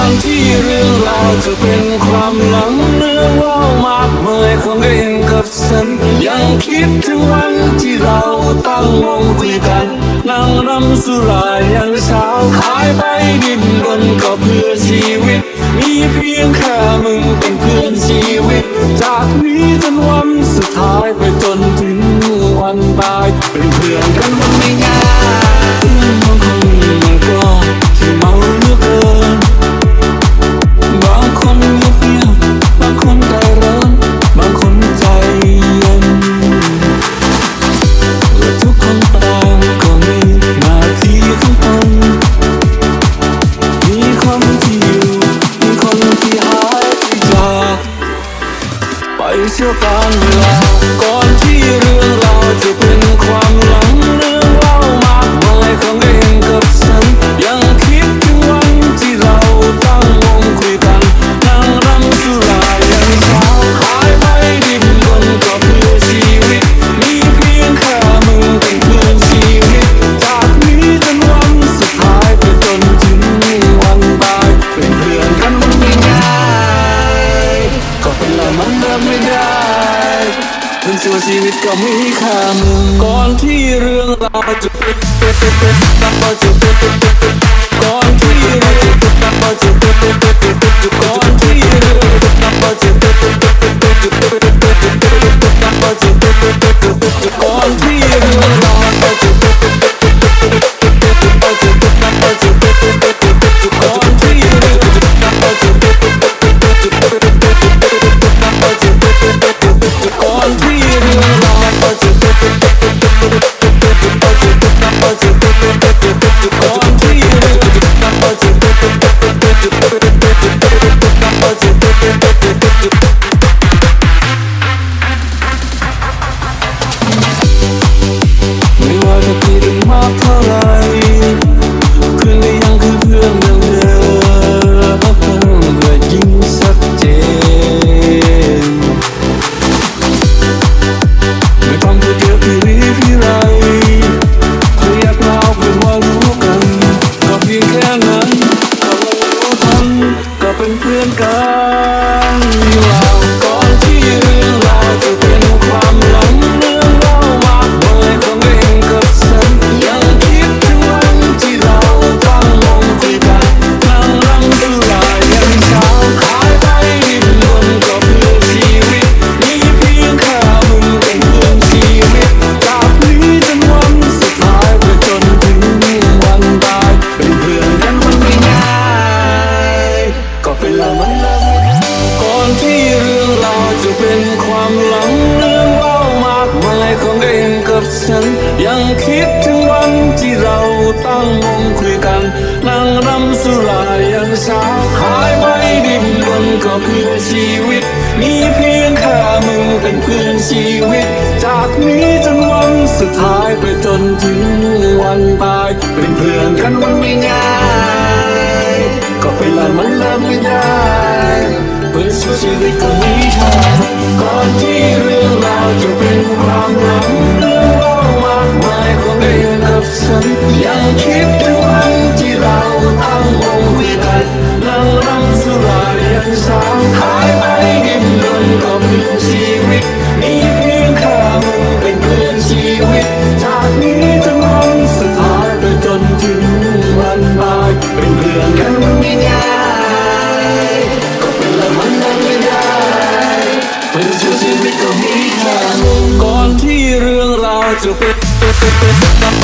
อนที่เรื่องราวจะเป็นความหลังเรื่องเล่ามากเมายของเอนกับฉันยังคิดถึงวันที่เราตั้งวงคุยกันนั่งรำสุรายังเช้าหายไปดินบนก็เพื่อชีวิต มีเพียงแค่มึงเป็นเพื่อนชีวิต จากนี้จนวันสุดท้ายไปจนถึงวันตายเป็นเพื่อนกันวันไม่ย xưa con lừa con chỉ rương lo chưa quên ตัวชีวิตก็ไม่ค่ามึงก่อนที่เรื่องราวจะเป็นเป็นเป็นเป็นเราจะเป็นเป็นเป็นก่อนที่เรื่องจะเป็นเราจะเป็นเป็นเป็นเป็นก่อน On to you. เป็นเพื่อนกันับฉัน ยังคิดถึงวันที่เราตั้งวงคุยกันนั่งรำสุรายังเช้าหายไปดิบมันก็เพื่อชีวิต มีเพียงแค่มึงเป็นเพื่อนชีวิต จากนี้จนวันสุดท้ายไปจนถึงวันตาย เป็นเพื่อนกันมันไม่ง่ายก็เป็นไรมันเลิกไม่ได้เพื่อชีวิตคนนี้เธอก่อนที่เรื่องราวจะเป็นความหลัง Christmas.